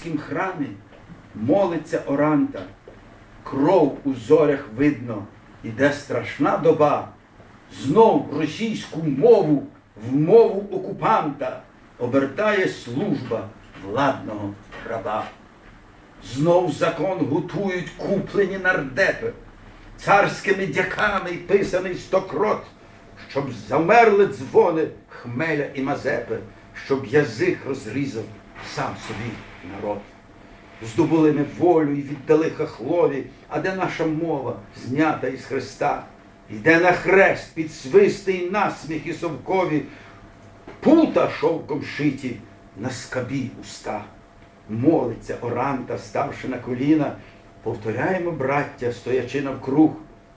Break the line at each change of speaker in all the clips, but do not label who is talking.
Софійськім храмі молиться Оранта, кров у зорях видно, іде страшна доба, знов російську мову в мову окупанта обертає служба владного раба. Знов закон готують куплені нардепи, царськими дяками писаний стокрот, щоб замерли дзвони хмеля і мазепи, щоб язик розрізав сам собі народ. Здобули ми волю і віддали хахлові, а де наша мова, знята із Христа? Йде на хрест під свисти й насміхи совкові, пута шовком шиті на скабі уста. Молиться оранта, ставши на коліна, повторяємо, браття, стоячи навкруг.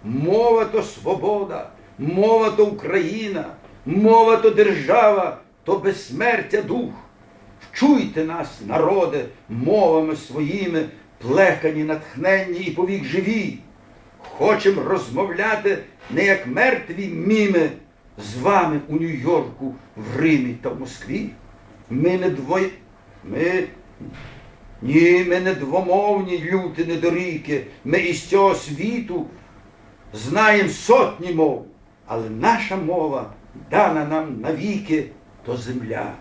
Мова то свобода, мова то Україна, мова то держава, то безсмертя дух. Вчуйте нас, народи, мовами своїми, плекані, натхненні і повік живі. Хочем розмовляти не як мертві міми з вами у Нью-Йорку, в Римі та в Москві. Ми не двоє. Ми. Ні, ми не двомовні люти недоріки. Ми із цього світу знаємо сотні мов, але наша мова дана нам навіки, то земля,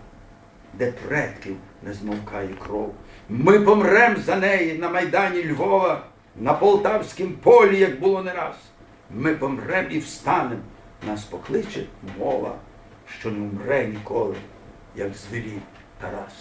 де предків не змовкає кров. Ми помрем за неї на Майдані Львова, на Полтавськім полі, як було не раз. Ми помрем і встанем, нас покличе мова, що не вмре ніколи, як звелів Тарас.